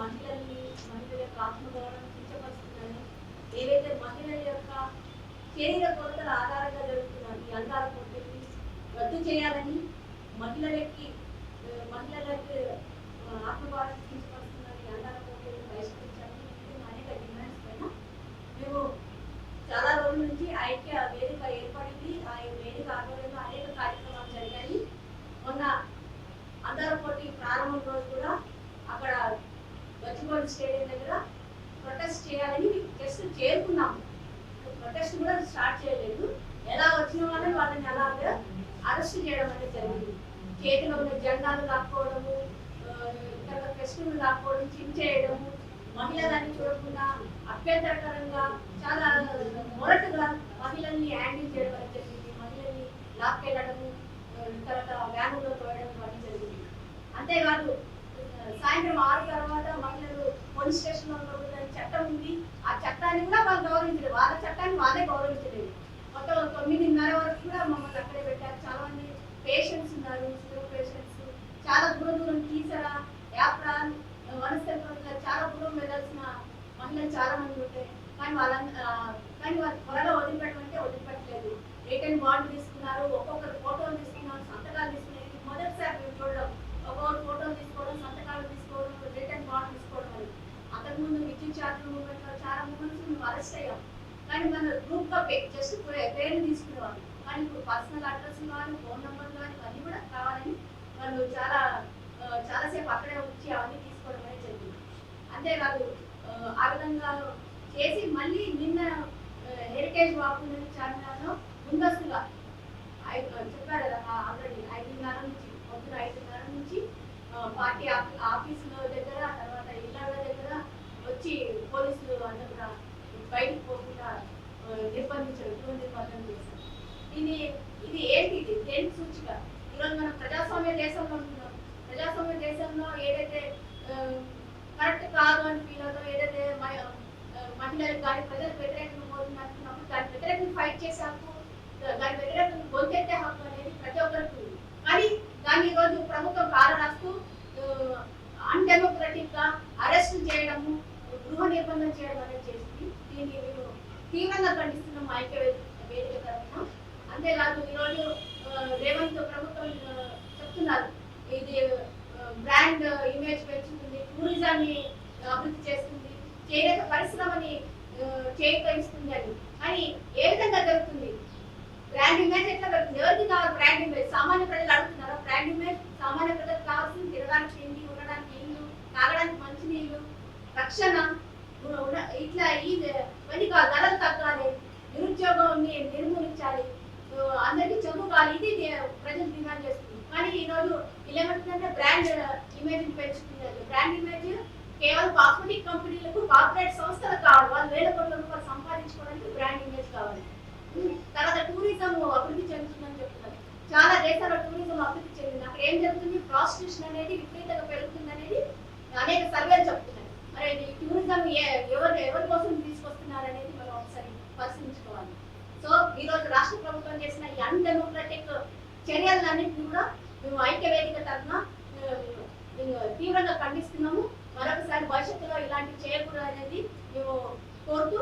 మహిళల్ని మహిళల యొక్క ఆత్మగౌరవం కించపరుస్తుందని ఏవైతే మహిళల యొక్క శరీర కొలతల ఆధారంగా జరుగుతున్న ఈ అందాల పోటీల్ని రద్దు చేయాలని మహిళలకి మహిళలకు మహిళలకి ఆత్మగౌరవం కించపరుస్తున్న ఈ అందాల పోటీలను బహిష్కరించాలని ఇది అనేక డిమాండ్స్ పైన మేము చాలా రోజుల నుంచి ఐక్య వేదిక ఏర్పడింది ఆ వేదిక ఆధ్వర్యంలో అనేక కార్యక్రమాలు జరిగాయి మొన్న అందర పోటీ ప్రారంభం రోజు కూడా అక్కడ గచ్చిబౌలి స్టేడియం దగ్గర ప్రొటెస్ట్ చేయాలని జస్ట్ చేరుకున్నాము. ప్రొటెస్ట్ కూడా స్టార్ట్ చేయలేదు. ఎలా వచ్చిన వాళ్ళని వాళ్ళని అలాగే అరెస్ట్ చేయడం అనేది జరిగింది. చేతిలో ఉన్న జెండాలు లాక్కోవడము తర్వాత ఇతర ఫెస్టులు లాక్కోవడం చించేయడము మహిళలని చూడకుండా అభ్యంతరకరంగా చాలా మొరటుగా మహిళల్ని హ్యాండిల్ చేయడం అనేది జరిగింది. మహిళల్ని లాక్కెళ్ళడము తర్వాత వ్యానులో తోయడం అనేది జరిగింది. అంతేకాదు సాయంత్రం ఆరు తర్వాత పోలీస్ స్టేషన్లో చట్టం ఉంది. ఆ చట్టాన్ని కూడా వాళ్ళు గౌరవించలేదు. వాళ్ళ చట్టాన్ని వాళ్ళే గౌరవించలేదు. మొత్తం తొమ్మిదిన్నర వరకు కూడా మమ్మల్ని అక్కడే పెట్టారు. చాలా మంది పేషెంట్స్ ఉన్నారు షుగర్ పేషెంట్స్ చాలా దూరం దూరం తీసరా యాప్రాన్ వనస్థలిపంలో చాలా దూరం వెళ్ళాల్సిన మహిళలు చాలా మంది ఉంటాయి కానీ వాళ్ళ కానీ వాళ్ళు త్వరగా వదిలిపెట్టమంటే వదిలిపెట్టలేదు. రిటర్న్ బాండ్ అంతకుముందు విద్యుత్ మూమెంట్లో చాలా మూమెంట్స్ మేము అరెస్ట్ అయ్యాం. కానీ మన గ్రూప్గా జస్ట్ పేరు తీసుకునేవాళ్ళు. కానీ ఇప్పుడు పర్సనల్ అడ్రస్ కానీ ఫోన్ నెంబర్ కానీ అన్నీ కూడా కావాలని వాళ్ళు చాలా చాలాసేపు అక్కడే వచ్చి అవన్నీ తీసుకోవడం అనేది జరిగింది అంతేకాదు ఆ, విధంగా చేసి మళ్ళీ నిన్న హెరిటేజ్ వాక్ చార్మినార్లో ముందస్తుగా ఐ- చెప్పారు కదా పోలీసులు అందరూ కూడా బయటకు పోకుండా ఆ, నిర్బంధించారు. గృహ నిర్బంధం చేశారు. ఇది ఇది ఏంటి? ఇది దేని సూచిక? ఈరోజు మనం ప్రజాస్వామ్య దేశంలో ఉంటున్నాం. ప్రజాస్వామ్య దేశంలో ఏదైతే కరెక్ట్ కాదు అని ఫీల్ అవుతాం ఏదైతే మహిళలు మహిళలకు కానీ ప్రజలకు వ్యతిరేకంగా పోతుంది దాని వ్యతిరేకంగా ఫైట్ చేసే హక్కు దాని వ్యతిరేకంగా గొంతెత్తే హక్కు అనేది ప్రతి ఒక్కరికి ఉంది కానీ దాన్ని ఈరోజు ప్రభుత్వం కారు రాస్తూ అన్డెమోక్రటిక్గా అరెస్ట్ చేయడము గృహ నిర్బంధం చేయడం అనేది చేసింది దీన్ని మేము తీవ్రంగా ఖండిస్తున్నాం ఐక్య వేదిక వేదిక తరఫున. అంతేకాదు ఈరోజు ఆ, రేవంత్ ప్రభుత్వం చెప్తున్నారు. ఇది బ్రాండ్ ఇమేజ్ పెంచుతుంది టూరిజాన్ని అభివృద్ధి చేస్తుంది చేనేత పరిశ్రమని ఆ, అని. కానీ ఏ విధంగా జరుగుతుంది? బ్రాండ్ ఇమేజ్ ఎట్లా పెడుతుంది ఎవరికి కావాలి బ్రాండ్ ఇమేజ్? సామాన్య ప్రజలు అడుగుతున్నారా? బ్రాండ్ ఇమేజ్ సామాన్య ప్రజలకు కావాల్సింది తినడానికి తిండి ఉండడానికి ఇల్లు తాగడానికి మంచినీళ్ళు రక్షణ ఉన్న- ఉన్న- ఇట్లా ఈ ఇవన్నీ కాదు ధరలు తగ్గాలి నిరుద్యోగాన్ని నిర్మూలించాలి సో అందరికీ చదువు కావాలి ఇది దే- ప్రజలు డిమాండ్ చేస్తుంది కానీ ఈ రోజు ఇలా బ్రాండ్ ఇమేజ్ పెంచుతుంది బ్రాండ్ ఇమేజ్ కేవలం కాస్మెటిక్ కంపెనీలకు కార్పొరేట్ సంస్థలకు కావాలి వాళ్ళు వేల కోట్ల రూపాయలు సంపాదించుకోవడానికి బ్రాండ్ ఇమేజ్ కావాలి. తర్వాత టూరిజం అభివృద్ధి చెందుతుందని చెప్తున్నారు. చాలా దేశాల్లో టూరిజం అభివృద్ధి చెందింది. అక్కడ ఏం జరుగుతుంది? ప్రాస్టిట్యూషన్ అనేది విపరీతంగా పెరుగుతుంది అనేది అనేక సర్వేలు చెప్తున్నాయి. మరి ఈ టూరిజం ఎవరు ఎవరి కోసం తీసుకొస్తున్నారు అనేది మనం ఒకసారి పరిశీలించుకోవాలి. సో ఈ రోజు రాష్ట్ర ప్రభుత్వం చేసిన ఈ అన్డెమోక్రటిక్ చర్యలన్నింటినీ కూడా మేము ఐక్య వేదిక తరఫున తీవ్రంగా ఖండిస్తున్నాము. మరొకసారి భవిష్యత్తులో ఇలాంటివి చేయకూడదు అనేది మేము కోరుతూ